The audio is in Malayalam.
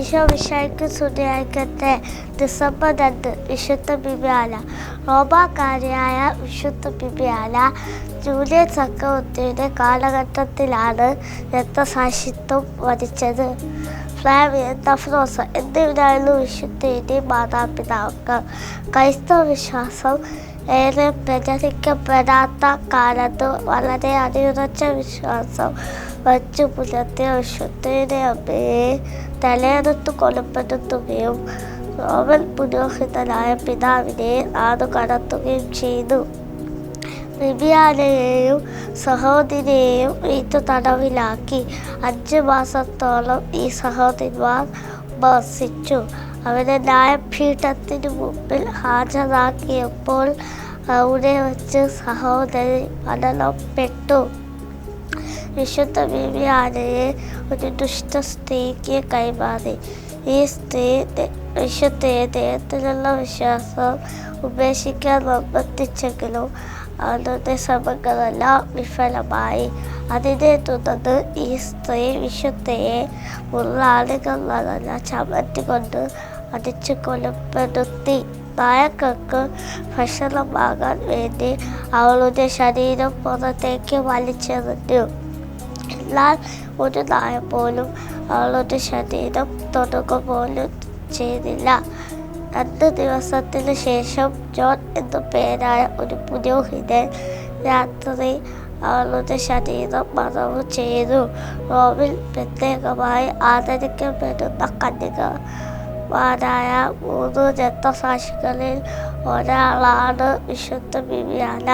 ഈശോ വിഷയ്ക്ക് സ്തുതിയായിക്കട്ടെ. ഡിസംബർ രണ്ട് വിശുദ്ധ ബിബിയാല. റോമാകാരിയായ വിശുദ്ധ ബിബിയാല ജൂലിയൻ ചക്രവർത്തിയുടെ കാലഘട്ടത്തിലാണ് രക്തസാക്ഷിത്വം വധിച്ചത്. ഫ്ലാവിയൻ തഫ്രോസ എന്നിവരായിരുന്നു വിശുദ്ധയുടെ മാതാപിതാക്കൾ. ക്രൈസ്തവ വിശ്വാസം പ്രചരിക്കപ്പെടാത്ത കാലത്ത് വളരെ അതിയുറച്ച വിശ്വാസം വച്ചു പുലർത്തിയ വിശുദ്ധയുടെ അമ്മയെ തലയെടുത്ത് കൊലപ്പെടുത്തുകയും റോമൻ പുരോഹിതനായ പിതാവിനെ നാട് കടത്തുകയും ചെയ്തു. ബിബിയാനയെയും സഹോദരിയെയും വീട്ടു തടവിലാക്കി. അഞ്ച് മാസത്തോളം ഈ സഹോദരിമാർ വസിച്ചു. അവരെ ന്യായപീഠത്തിന് മുമ്പിൽ ഹാജരാക്കിയപ്പോൾ അവിടെ വച്ച് സഹോദരി മരണപ്പെട്ടു. വിശുദ്ധ ബിബിയാനയെ ഒരു ദുഷ്ട സ്ത്രീക്ക് കൈമാറി. ഈ സ്ത്രീ വിശുദ്ധയെ ദൈവത്തിലുള്ള വിശ്വാസം ഉപേക്ഷിക്കാൻ നിർബന്ധിച്ചെങ്കിലും അവരുടെ ശ്രമങ്ങളെല്ലാം വിഫലമായി. അതിനെ തുടർന്ന് ഈ സ്ത്രീ വിശുദ്ധയെ മുള്ളാളികൾ നിറഞ്ഞ ചമറ്റി കൊണ്ട് അടിച്ചു കൊലപ്പെടുത്തി. നായകർക്ക് ഭക്ഷണമാകാൻ വേണ്ടി അവളുടെ ശരീരം പുറത്തേക്ക് വലിച്ചെറിഞ്ഞു. എന്നാൽ ഒരു നായ പോലും അവളുടെ ശരീരം തൊടുക പോലും ചെയ്തില്ല. രണ്ട് ദിവസത്തിന് ശേഷം ജോൺ എന്ന പേരായ ഒരു പുരോഹിതൻ രാത്രി അവളുടെ ശരീരം മറവ് ചെയ്തു. റോമിൽ പ്രത്യേകമായി ആദരിക്കപ്പെടുന്ന കന്യകമാരായ മൂന്ന് രക്തസാക്ഷികളിൽ ഒരാളാണ് വിശുദ്ധ ബിബിയാന